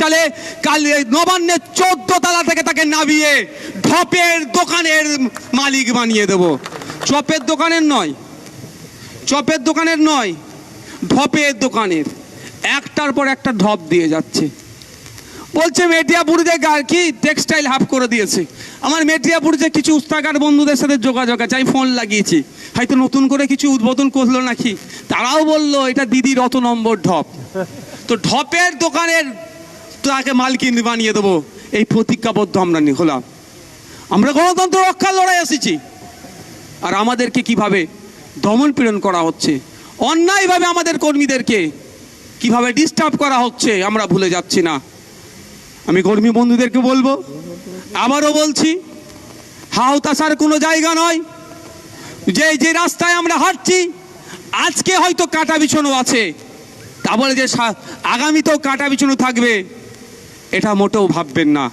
সালে কাল নবান্নের চোদ্দ তলা থেকে তাকে নামিয়ে ঢপের দোকানের মালিক বানিয়ে দেব। চপের দোকানের নয়, চপের দোকানের নয়, ঢপের দোকানের। একটার পর একটা ঢপ দিয়ে যাচ্ছে। বলছে মেটিয়াপুরিতে কি? টেক্সটাইল হাফ করে দিয়েছে। আমার মেটিয়াপুরিতে কিছু উস্তাকার বন্ধুদের সাথে যোগাযোগ আছে, আমি ফোন লাগিয়েছি। হয়তো নতুন করে কিছু উদ্বোধন করল নাকি? তারাও বলল, এটা দিদি রত নম্বর ঢপ। তো ঢপের দোকানের তাকে মালকিন বানিয়ে দেবো। এই প্রতিজ্ঞাবদ্ধ আমরা নি- হলাম আমরা গণতন্ত্র রক্ষার লড়াই এসেছি। আর আমাদেরকে কীভাবে দমন পীড়ন করা হচ্ছে, অন্যায়ভাবে আমাদের কর্মীদেরকে কীভাবে ডিস্টার্ব করা হচ্ছে, আমরা ভুলে যাচ্ছি না। আমি কর্মী বন্ধুদেরকে বলব, আবারও বলছি হাওতাসার কোনো জায়গা নয়, যে যে রাস্তায় আমরা হাঁটছি, আজকে হয়তো কাটা বিছানো আছে। তা বলে যে আগামীতেও কাটা বিছুনো থাকবে এটা মোটেও ভাববেন না।